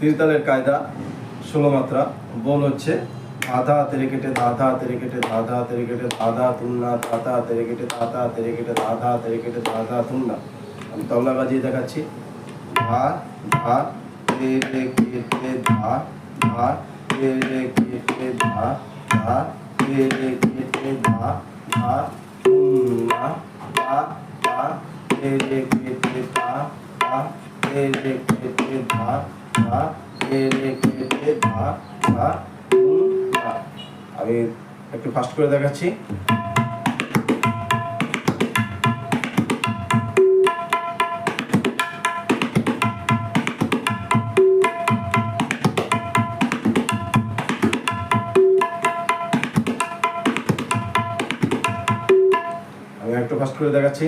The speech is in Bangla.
তিরতালের কায়দা ষোলো মাত্রা বল হচ্ছে ধাধা তেরে কেটে ধাধা তেরে কেটে ধাধা তেরে কেটে ধাধা তুন্না ধাধা তেরে কেটে ধাধা তেরে কেটে ধাধা তেরে কেটে ধাধা তুন্না আমি তবলা বাজিয়ে দেখাচ্ছি ধা ধা তেরে কেটে ধা ধা তেরে কেটে ধা ধা তেরে কেটে ধা ধা ধা ধা তেরে কেটে ধা ধা তেরে কেটে ধা আমি একটু ফাস্ট করে দেখাচ্ছি। আমি একটু ফাস্ট করে দেখাচ্ছি।